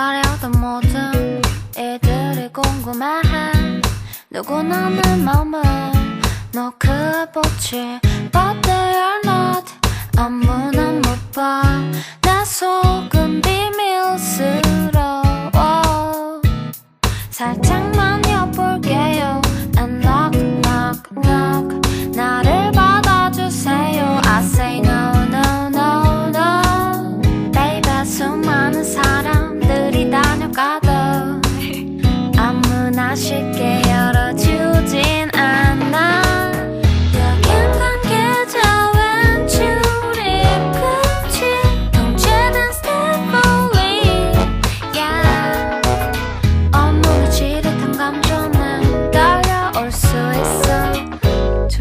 가려던 모든 애들이 궁금해해 누구나 내 맘을 너그 빛이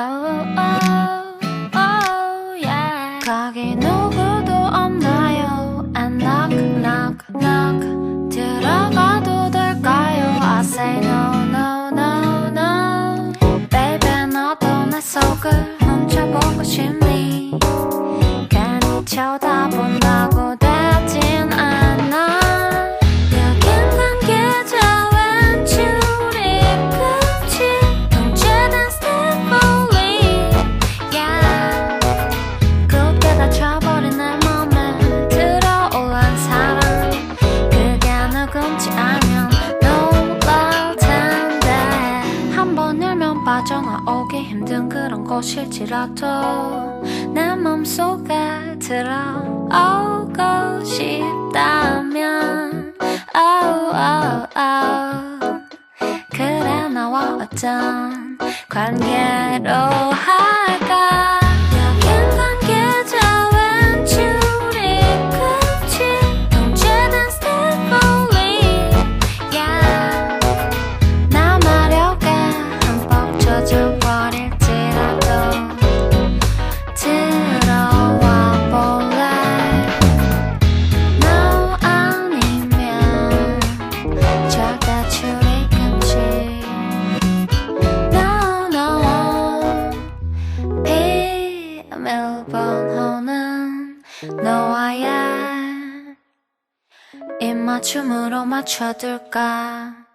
oh, oh, oh, yeah. 거기 누 빠져나오기 힘든 그런 곳일지라도 내 맘속에 들어오고 싶다면 oh, oh, oh. 그래 나와 어떤 관계로 할까 입맞춤으로 맞춰둘까